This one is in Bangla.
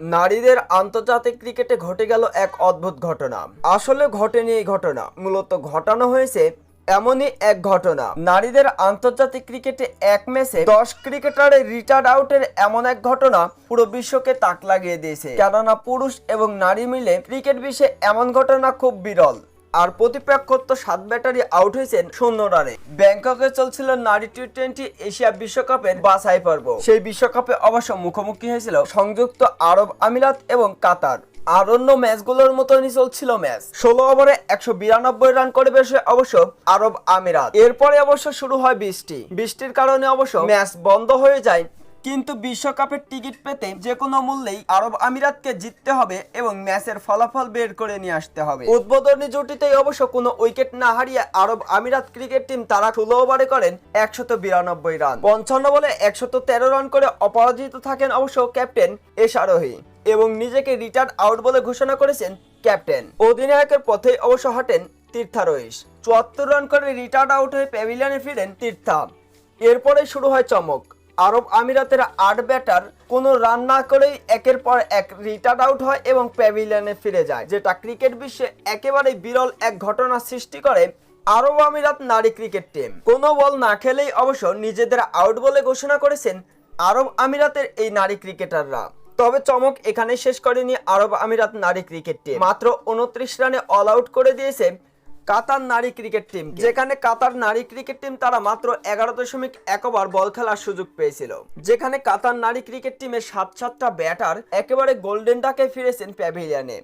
নারীদের আন্তর্জাতিক ক্রিকেটে ঘটে গেল এক অদ্ভুত ঘটনা। আসলে ঘটেনি এই ঘটনা। মূলত ঘটানো হয়েছে এমনই এক ঘটনা। নারীদের আন্তর্জাতিক ক্রিকেটে এক ম্যাচে দশ ক্রিকেটারের রিটার্ড আউটের এমন এক ঘটনা পুরো বিশ্বকে তাক লাগিয়ে দিয়েছে। কেননা পুরুষ এবং নারী মিলে ক্রিকেট বিশ্বে এমন ঘটনা খুব বিরল। আর প্রতিপক্ষ তো সাত ব্যাটারি আউট হয়েছেন শূন্য রানে। ব্যাংককে চলছিল নারী টি টোয়েন্টি এশিয়া বিশ্বকাপের বাছাই পর্ব। সেই বিশ্বকাপে অবশ্য মুখোমুখি হয়েছিল সংযুক্ত আরব আমিরাত এবং কাতার। আর অন্য ম্যাচগুলোর মতনই চলছিল ম্যাচ। ষোলো ওভারে একশো বিরানব্বই রান করে বেশে অবশ্য আরব আমিরাত। এরপরে অবশ্য শুরু হয় বৃষ্টি। বৃষ্টির কারণে অবশ্য ম্যাচ বন্ধ হয়ে যায় কিন্তু বিশ্বকাপের টিকিট পেতে যে কোনো মূল্যেই আরব আমিরাতকে জিততে হবে এবং ম্যাচের ফলাফল বের করে নিয়ে আসতে হবে। উদ্বোধনী জুটিতেই অবশ্য কোনো উইকেট না হারিয়ে আরব আমিরাত ক্রিকেট টিম তারা ষোলো ওভারে করেন একশত বিরানব্বই রান। পঞ্চান্ন বলে একশত তেরো রান করে অপরাজিত থাকেন অবশ্য ক্যাপ্টেন এস আরোহী এবং নিজেকে রিটার্ন আউট বলে ঘোষণা করেছেন ক্যাপ্টেন। অধিনায়কের পথে অবশ্য হাঁটেন তীর্থা রইস চুয়াত্তর রান করে রিটার্ন আউট হয়ে প্যাভিলিয়নে ফিরেন তীর্থা। এরপরে শুরু হয় চমক। আরব আমিরাতের আট ব্যাটার কোনো রান না করেই একের পর এক রিটার্ন আউট হয় এবং প্যাভিলিয়নে ফিরে যায়, যেটা ক্রিকেট বিশ্বে একেবারে বিরল এক ঘটনা সৃষ্টি করে আরব আমিরাত নারী ক্রিকেট টিম কোনো বল না খেলেই অবশ্য নিজেদের আউট বলে ঘোষণা করেছেন আরব আমিরাতের এই নারী ক্রিকেটাররা তবে চমক এখানে শেষ করেনি আরব আমিরাত নারী ক্রিকেট টিম মাত্র উনত্রিশ রানে অল আউট করে দিয়েছে কাতার নারী ক্রিকেট টিম যেখানে কাতার নারী ক্রিকেট টিম তারা মাত্র এগারো দশমিক একবার বল খেলার সুযোগ পেয়েছিল। যেখানে কাতার নারী ক্রিকেট টিমের সাত সাতটা ব্যাটার একেবারে গোল্ডেন ডাকে ফিরেছেন প্যাভিলিয়নে